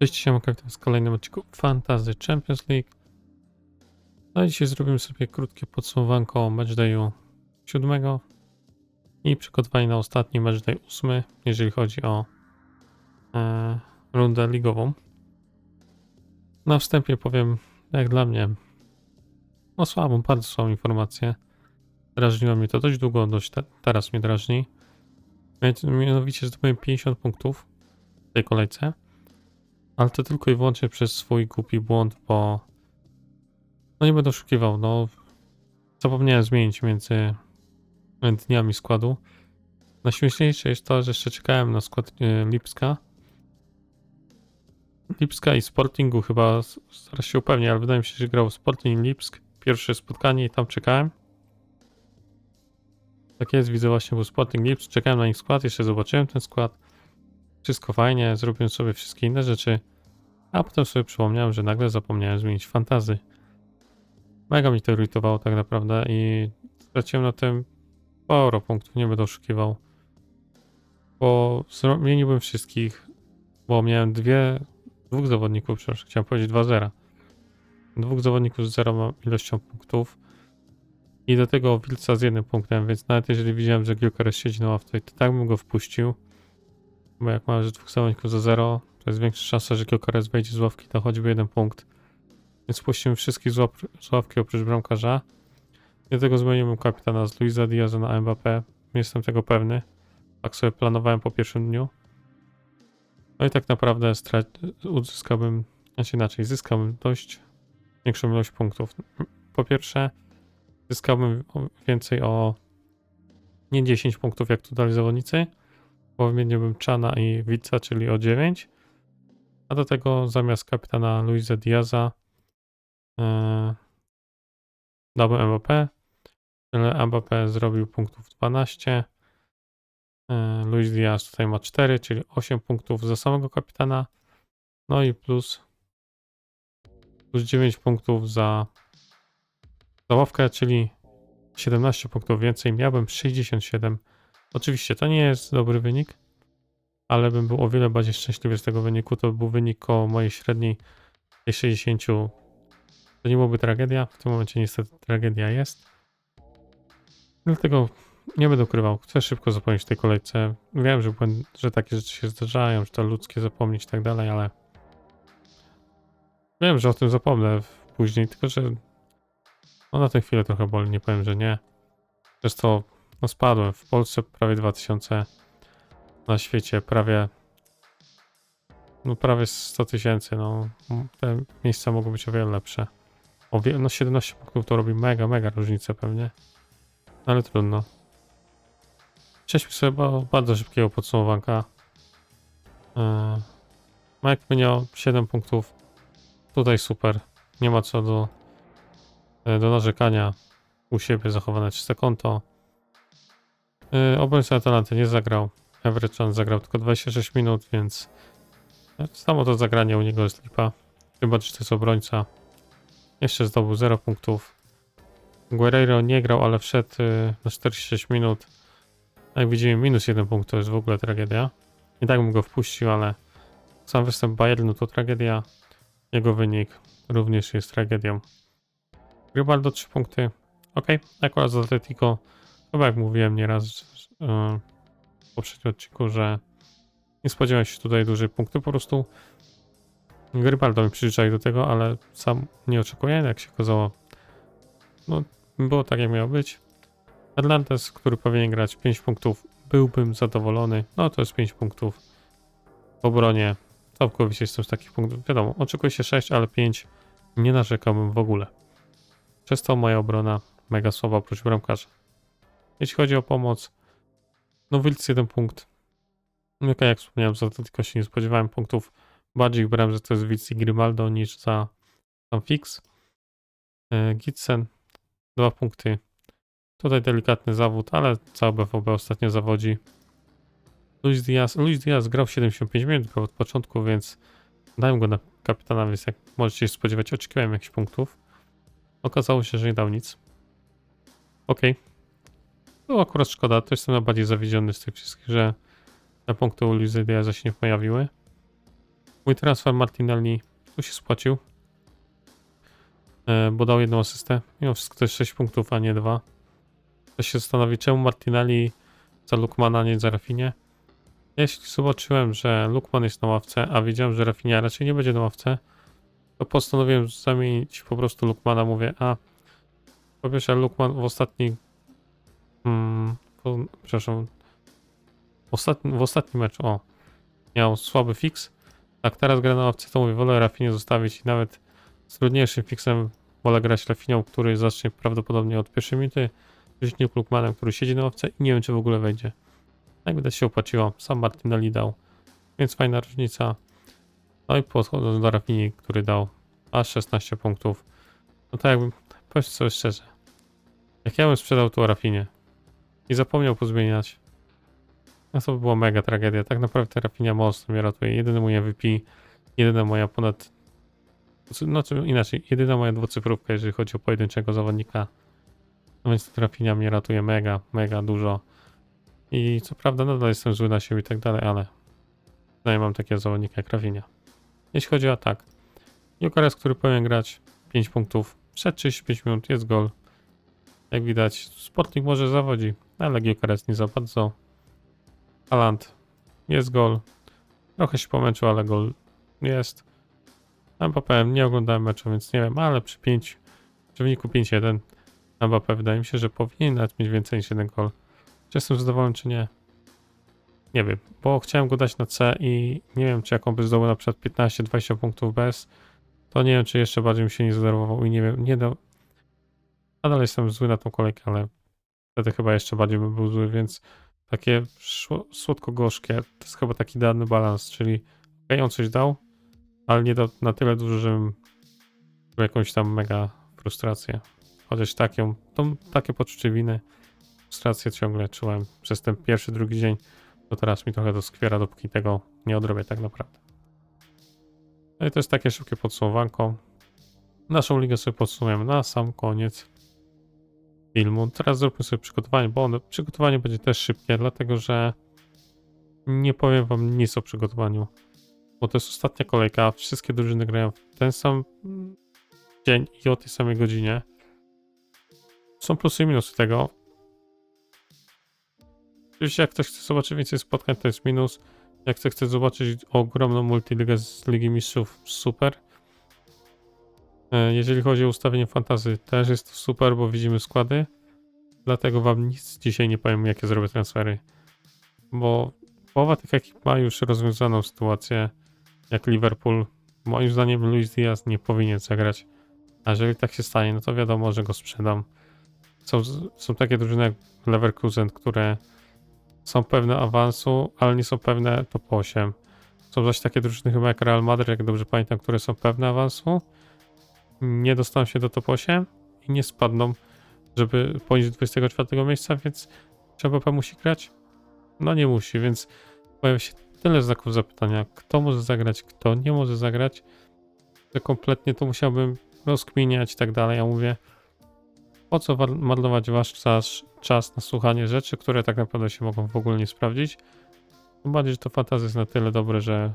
Cześć, siema, kapitan z kolejnym odcinku Fantasy Champions League. No i dzisiaj zrobimy sobie krótkie podsumowanko matchdayu 7 i przygotowanie na ostatni matchday 8, jeżeli chodzi o e, rundę ligową. Na wstępie powiem, jak dla mnie, no słabą, bardzo słabą informację. Drażniło mnie to dość długo, dość te, teraz mnie drażni. Mianowicie- zdobyłem 50 punktów w tej kolejce. Ale to tylko i wyłącznie przez swój głupi błąd, bo no nie będę oszukiwał, no zapomniałem zmienić między dniami składu. Najśmieszniejsze jest to, że jeszcze czekałem na skład e, Lipska. Lipska i Sportingu chyba, zaraz się upewnię, ale wydaje mi się, że grał Sporting Lipsk. Pierwsze spotkanie i tam czekałem. Tak jest, widzę właśnie, był Sporting Lipsk, czekałem na ich skład, jeszcze zobaczyłem ten skład. Wszystko fajnie, zrobiłem sobie wszystkie inne rzeczy, a potem sobie przypomniałem, że nagle zapomniałem zmienić fantazy. Mega mi to irytowało tak naprawdę i straciłem na tym sporo punktów, nie będę oszukiwał. Bo zmieniłbym wszystkich, bo miałem dwie, dwóch zawodników, przepraszam, chciałem powiedzieć 2-0. Dwóch zawodników z zerową ilością punktów i do tego Wilca z jednym punktem, więc nawet jeżeli widziałem, że Gyökeres siedzi na ławce, to tak bym go wpuścił. Bo jak masz dwóch zawodników za 0, to jest większa szansa, że Gyökeres wejdzie z ławki, to choćby jeden punkt. Więc puścimy wszystkich z, ławki oprócz bramkarza. Dlatego zmieniłem kapitana z Luisa Diaza na Mbappé. Jestem tego pewny. Tak sobie planowałem po pierwszym dniu. No i tak naprawdę uzyskałbym, znaczy inaczej, zyskałbym dość większą ilość punktów. Po pierwsze, zyskałbym więcej o nie 10 punktów, jak tu dali zawodnicy, bo wymieniłbym Chana i Wica, czyli o 9. A do tego zamiast kapitana Luisa Diaza yy, dałbym Mbappé. Ale Mbappé zrobił punktów 12. Yy, Luis Diaz tutaj ma 4, czyli 8 punktów za samego kapitana. No i plus, plus 9 punktów za, za ławkę, czyli 17 punktów więcej. Miałbym 67 Oczywiście to nie jest dobry wynik, ale bym był o wiele bardziej szczęśliwy z tego wyniku. To był wynik koło mojej średniej tej 60. To nie byłoby tragedia. W tym momencie niestety tragedia jest. Dlatego nie będę ukrywał. Chcę szybko zapomnieć tej kolejce. Wiem, że, błęd, że takie rzeczy się zdarzają, że to ludzkie zapomnieć i tak dalej, ale wiem, że o tym zapomnę później, tylko że no na tę chwilę trochę boli, nie powiem, że nie. Przez to no spadłem. W Polsce prawie 2000. Na świecie prawie. No prawie 100 tysięcy. No, te miejsca mogą być o wiele lepsze. O wie, no 17 punktów to robi mega, mega różnicę pewnie. Ale trudno. Przejdźmy sobie bardzo szybkiego podsumowanka. Yy, Mike miał 7 punktów. Tutaj super. Nie ma co do, do narzekania. U siebie zachowane czyste konto. Yy, obrońca Atalanty nie zagrał. Everton zagrał tylko 26 minut, więc samo to zagranie u niego jest lipa. Chyba, że to jest obrońca. Jeszcze zdobył 0 punktów. Guerreiro nie grał, ale wszedł yy, na 46 minut. Jak widzimy, minus 1 punkt to jest w ogóle tragedia. I tak bym go wpuścił, ale sam występ Bayernu to tragedia. Jego wynik również jest tragedią. Gribaldo 3 punkty. Ok, akurat z Atletico Chyba jak mówiłem nieraz yy, w poprzednim odcinku, że nie spodziewałem się tutaj dużej punkty. Po prostu Grybaldo mi przyzwyczaił do tego, ale sam nie oczekuję, jak się okazało. No, było tak jak miało być. Atlantes, który powinien grać 5 punktów, byłbym zadowolony. No to jest 5 punktów w obronie. Całkowicie jestem z takich punktów. Wiadomo, oczekuje się 6, ale 5 nie narzekałbym w ogóle. Przez to moja obrona mega słaba oprócz bramkarza. Jeśli chodzi o pomoc, no Wilc jeden punkt. No okej, jak wspomniałem, za to tylko się nie spodziewałem punktów. Bardziej brałem, że to jest Wilc i Grimaldo niż za tam Fix. E, Gitsen, dwa punkty. Tutaj delikatny zawód, ale cały BVB ostatnio zawodzi. Luis Diaz, Luis Diaz grał 75 minut grał od początku, więc dałem go na kapitana, więc jak możecie się spodziewać, oczekiwałem jakichś punktów. Okazało się, że nie dał nic. Okej. No akurat szkoda, to jestem najbardziej zawiedziony z tych wszystkich, że te punkty u Diaza się nie pojawiły. Mój transfer Martinelli tu się spłacił. E, bo dał jedną asystę. Mimo wszystko to jest 6 punktów, a nie 2. Ktoś się zastanowi, czemu Martinelli za Lukmana, nie za Rafinie. Jeśli zobaczyłem, że Lukman jest na ławce, a wiedziałem, że Rafinia raczej nie będzie na ławce, to postanowiłem zamienić po prostu Lukmana. Mówię, a po pierwsze Lukman w ostatni mm, po, przepraszam. W ostatnim, w ostatnim meczu, o. Miał słaby fix, tak teraz gra na ławce, to mówię, wolę Rafinię zostawić i nawet z trudniejszym fixem wolę grać Rafinią, który zacznie prawdopodobnie od pierwszej minuty, niż nie Lukmanem, który siedzi na ławce i nie wiem, czy w ogóle wejdzie. Jak widać się opłaciło, sam Martinelli dał, więc fajna różnica. No i podchodząc do Rafini, który dał aż 16 punktów. No tak jakbym, powiem sobie szczerze, jak ja bym sprzedał tu Rafinie i zapomniał pozmieniać, no to by była mega tragedia. Tak naprawdę Rafinia mocno mnie ratuje. Jedyny mój MVP, jedyna moja ponad... Znaczy inaczej, jedyna moja dwucyfrówka, jeżeli chodzi o pojedynczego zawodnika. No więc Rafinia mnie ratuje mega, mega dużo. I co prawda nadal jestem zły na siebie i tak dalej, ale przynajmniej mam takiego zawodnika jak Rafinia. Jeśli chodzi o atak, Jokeres, który powinien grać 5 punktów, przed 35 minut jest gol. Jak widać, Sportnik może zawodzi, ale Jokeres nie za bardzo. Aland jest gol. Trochę się pomęczył, ale gol jest. Mbappé nie oglądałem meczu, więc nie wiem, ale przy 5, przy wyniku 5-1 Mbappé wydaje mi się, że powinien nawet mieć więcej niż jeden gol. Czy jestem zadowolony, czy nie? Nie wiem, bo chciałem go dać na C i nie wiem, czy jak on by zdobył na przykład 15-20 punktów bez, to nie wiem, czy jeszcze bardziej mi się nie zdenerwował i nie wiem, nie do... Nadal jestem zły na tą kolejkę, ale wtedy chyba jeszcze bardziej bym był zły, więc takie słodko-gorzkie, to jest chyba taki idealny balans, czyli okej, on coś dał, ale nie dał na tyle dużo, żebym czuł jakąś tam mega frustrację. Chociaż taką, tą, takie poczucie winy, frustrację ciągle czułem przez ten pierwszy, drugi dzień, to teraz mi trochę doskwiera, dopóki tego nie odrobię tak naprawdę. No i to jest takie szybkie podsumowanko. Naszą ligę sobie podsumujemy na sam koniec filmu. Teraz zróbmy sobie przygotowanie, bo przygotowanie będzie też szybkie, dlatego że nie powiem wam nic o przygotowaniu. Bo to jest ostatnia kolejka, wszystkie drużyny grają w ten sam dzień i o tej samej godzinie. Są plusy i minusy tego. Oczywiście jak ktoś chce zobaczyć więcej spotkań, to jest minus. Jak ktoś chce zobaczyć ogromną multiligę z Ligi Mistrzów, super. E, Jeżeli chodzi o ustawienie fantazy, też jest super, bo widzimy składy. Dlatego wam nic dzisiaj nie powiem, jakie zrobię transfery. Bo połowa tych ekip ma już rozwiązaną sytuację, jak Liverpool. Moim zdaniem Luis Diaz nie powinien zagrać. A jeżeli tak się stanie, no to wiadomo, że go sprzedam. Są, są takie drużyny jak Leverkusen, które są pewne awansu, ale nie są pewne top 8. Są zaś takie drużyny chyba jak Real Madrid, jak dobrze pamiętam, które są pewne awansu, nie dostaną się do top 8 i nie spadną, żeby poniżej 24 miejsca, więc czy Mbappé musi grać? No nie musi, więc pojawia się tyle znaków zapytania, kto może zagrać, kto nie może zagrać, że kompletnie to musiałbym rozkminiać i tak dalej. Ja mówię, po co marnować wasz czas, czas na słuchanie rzeczy, które tak naprawdę się mogą w ogóle nie sprawdzić. Tym bardziej, że to fantazja jest na tyle dobre, że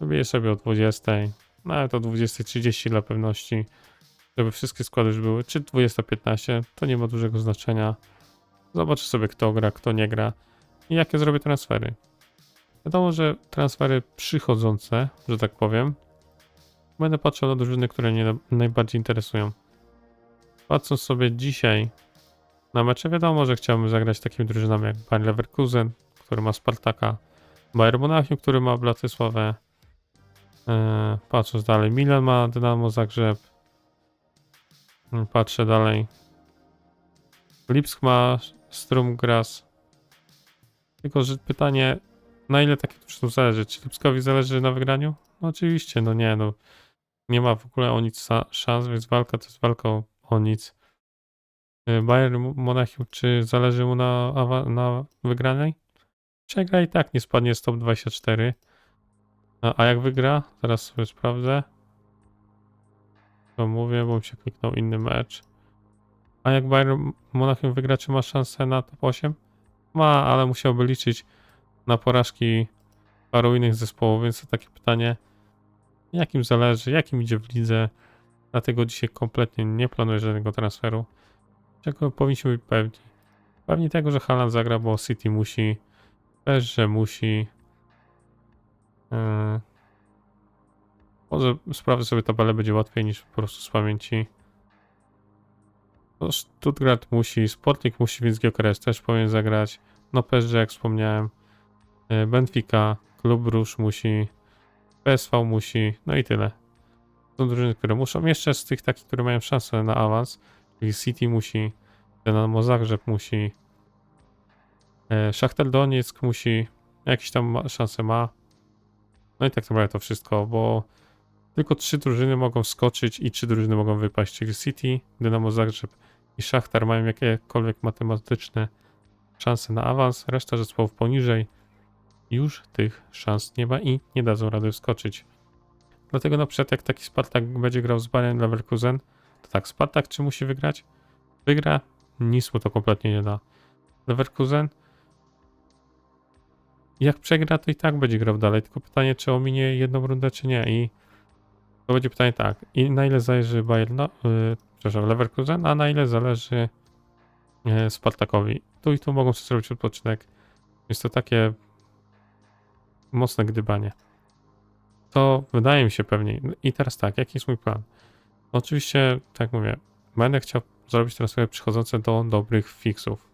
robię sobie o 20, nawet o 20.30 dla pewności, żeby wszystkie składy już były, czy 20.15, to nie ma dużego znaczenia. Zobaczę sobie, kto gra, kto nie gra i jakie zrobię transfery. Wiadomo, że transfery przychodzące, że tak powiem, będę patrzył na drużyny, które mnie na- najbardziej interesują. Patrząc sobie dzisiaj na mecze, wiadomo, że chciałbym zagrać takimi drużynami jak Bayer Leverkusen, który ma Spartaka, Bayern Monachium, który ma Blatysławę. Eee, patrząc dalej, Milan ma Dynamo Zagrzeb. Mm, Patrzę dalej. Lipsk ma Strum Graz. Tylko, że pytanie, na ile drużyny zależy? Czy Lipskowi zależy na wygraniu? No oczywiście, no nie, no. Nie ma w ogóle o nic szans, więc walka to jest walka o, o nic. Y, Bayern Mo- Monachium, czy zależy mu na, na wygranej? Przegra i tak nie spadnie z top 24. A, a jak wygra? Zaraz sobie sprawdzę. To mówię, bo mi się kliknął inny mecz. A jak Bayern Monachium wygra, czy ma szansę na top 8? Ma, ale musiałby liczyć na porażki paru innych zespołów, więc to takie pytanie, jakim zależy, jakim idzie w lidze. Dlatego dzisiaj kompletnie nie planuję żadnego transferu. Czego powinniśmy być pewni? Pewni tego, że Haaland zagra, bo City musi. Też, że musi. Yy, może sprawdzę sobie tabelę, będzie łatwiej niż po prostu z pamięci. No, Stuttgart musi, Sporting musi, więc Gyökeres też powinien zagrać. No PSG, jak wspomniałem. Yy, Benfica, Klub Róż musi. PSV musi, no i tyle. Są drużyny, które muszą. Jeszcze z tych takich, które mają szansę na awans, czyli City musi, Dynamo Zagrzeb musi, e, Szachtel Donieck musi, jakieś tam szanse ma. No i tak naprawdę to wszystko, bo tylko trzy drużyny mogą skoczyć i trzy drużyny mogą wypaść, czyli City, Dynamo Zagrzeb i Szachtar mają jakiekolwiek matematyczne szanse na awans, reszta zespołów poniżej już tych szans nie ma i nie dadzą rady wskoczyć. Dlatego na przykład jak taki Spartak będzie grał z Bayern Leverkusen, to tak, Spartak czy musi wygrać? Wygra, nic mu to kompletnie nie da. Leverkusen jak przegra, to i tak będzie grał dalej, tylko pytanie, czy ominie jedną rundę, czy nie i to będzie pytanie tak, i na ile zależy Bayern, no, yy, przepraszam, Leverkusen, a na ile zależy yy, Spartakowi. Tu i tu mogą sobie zrobić odpoczynek, więc to takie mocne gdybanie. To wydaje mi się pewnie. I teraz tak, jaki jest mój plan? Oczywiście, tak mówię, będę chciał zrobić transfery przychodzące do dobrych fixów.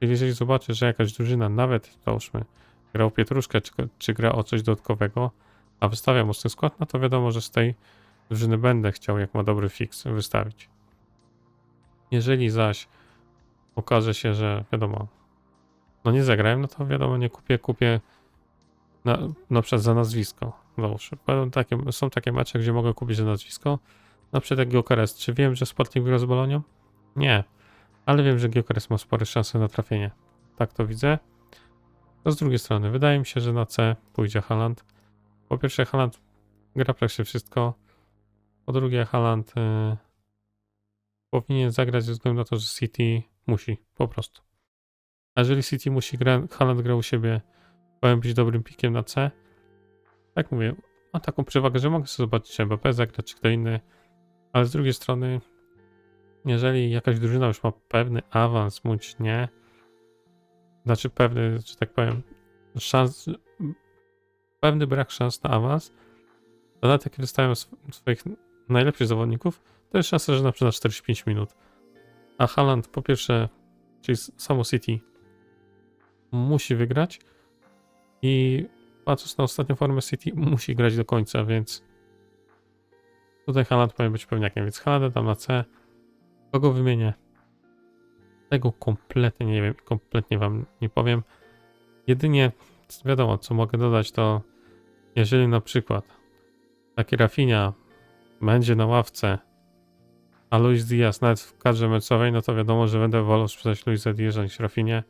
Czyli jeżeli zobaczę, że jakaś drużyna, nawet załóżmy, gra o pietruszkę, czy, czy gra o coś dodatkowego, a wystawia mocny skład, no to wiadomo, że z tej drużyny będę chciał, jak ma dobry fix, wystawić. Jeżeli zaś okaże się, że wiadomo, no nie zagrałem, no to wiadomo, nie kupię, kupię na, na przykład za nazwisko. Będą takie, są takie mecze, gdzie mogę kupić za nazwisko. Na przykład jak Gyökeres. Czy wiem, że Sporting wygra z Bolonią? Nie. Ale wiem, że Gyökeres ma spore szanse na trafienie. Tak to widzę. To z drugiej strony, wydaje mi się, że na C pójdzie Haaland. Po pierwsze, Haaland gra praktycznie wszystko. Po drugie, Haaland y, powinien zagrać ze względu na to, że City musi, po prostu. A jeżeli City musi, gra, Haaland gra u siebie powinien być dobrym pikiem na C. Tak mówię, ma taką przewagę, że mogę sobie zobaczyć czy Mbappé zagrać, czy kto inny, ale z drugiej strony, jeżeli jakaś drużyna już ma pewny awans, bądź nie, znaczy pewny, że tak powiem, szans, pewny brak szans na awans, to nawet jak swoich najlepszych zawodników, to jest szansa, że na przykład 45 minut. A Haaland po pierwsze, czyli samo City, musi wygrać, i patrząc na ostatnią formę City, musi grać do końca, więc tutaj Haaland powinien być pewniakiem, więc Haaland tam na C. Kogo wymienię? Tego kompletnie nie wiem, kompletnie wam nie powiem. Jedynie wiadomo, co mogę dodać, to jeżeli na przykład taki Rafinha będzie na ławce, a Luis Diaz nawet w kadrze meczowej, no to wiadomo, że będę wolał sprzedać Luisa Diaza niż Rafinha.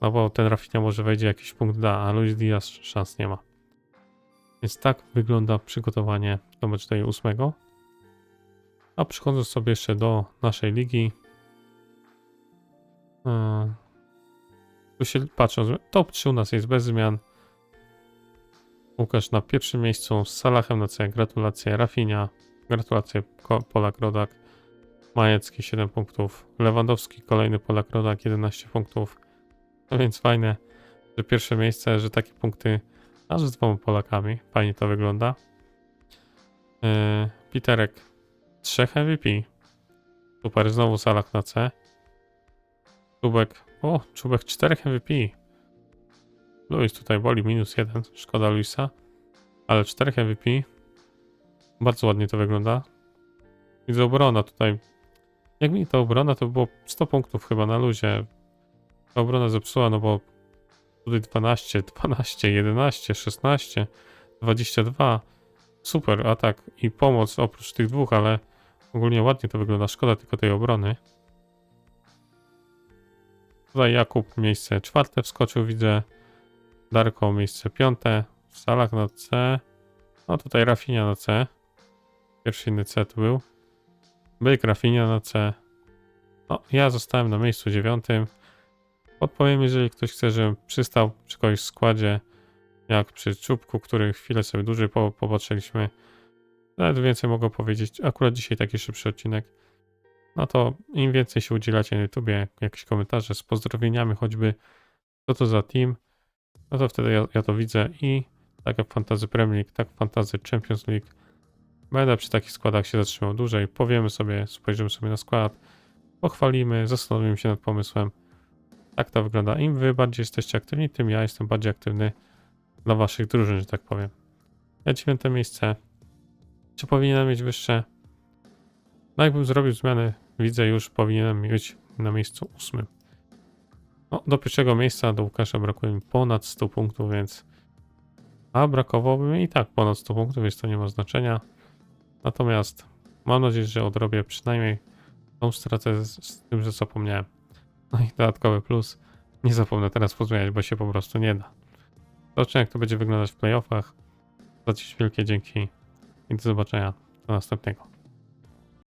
No bo ten Rafinha może wejdzie jakiś punkt da, a Luis Diaz szans nie ma. Więc tak wygląda przygotowanie do meczu tej ósmego. A przychodząc sobie jeszcze do naszej ligi. Tu się patrząc, top 3 u nas jest bez zmian. Łukasz na pierwszym miejscu z Salahem na C. Gratulacje Rafinha. Gratulacje Polak Rodak. Majecki 7 punktów. Lewandowski kolejny Polak Rodak 11 punktów. No więc fajne, że pierwsze miejsce, że takie punkty aż z dwoma Polakami. Fajnie to wygląda. Yy, Piterek 3 MVP. Super, znowu Salak na C. Czubek, o, Czubek 4 MVP. Luis tutaj boli, minus 1, szkoda Luisa. Ale 4 MVP. Bardzo ładnie to wygląda. Widzę obrona tutaj. Jak mi ta obrona, to było 100 punktów chyba na luzie obrona zepsuła, no bo tutaj 12, 12, 11, 16, 22. Super atak i pomoc oprócz tych dwóch, ale ogólnie ładnie to wygląda. Szkoda tylko tej obrony. Tutaj Jakub miejsce czwarte wskoczył, widzę. Darko miejsce piąte. Salak na C. No tutaj Rafinia na C. Pierwszy inny C tu był. Byk Rafinia na C. No, ja zostałem na miejscu dziewiątym. Odpowiem, jeżeli ktoś chce, żebym przystał przy kogoś w składzie. jak przy czubku, który chwilę sobie dłużej po, popatrzyliśmy. Nawet więcej mogę powiedzieć. Akurat dzisiaj taki szybszy odcinek. No to im więcej się udzielacie na YouTubie, jakieś komentarze z pozdrowieniami choćby, co to za team, no to wtedy ja, ja to widzę i tak jak w Fantasy Premier League, tak w Fantasy Champions League będę przy takich składach się zatrzymał dłużej. Powiemy sobie, spojrzymy sobie na skład, pochwalimy, zastanowimy się nad pomysłem. Tak to wygląda. Im wy bardziej jesteście aktywni, tym ja jestem bardziej aktywny dla waszych drużyn, że tak powiem. Ja dziewiąte miejsce. Czy powinienem mieć wyższe? No jakbym zrobił zmiany, widzę już powinienem być na miejscu ósmym. No, do pierwszego miejsca do Łukasza brakuje mi ponad 100 punktów, więc a brakowałoby mi i tak ponad 100 punktów, więc to nie ma znaczenia. Natomiast mam nadzieję, że odrobię przynajmniej tą stratę z, z tym, że zapomniałem. No i dodatkowy plus. Nie zapomnę teraz pozmieniać, bo się po prostu nie da. Zobaczymy, jak to będzie wyglądać w playoffach. Za dziś wielkie dzięki i do zobaczenia. Do następnego.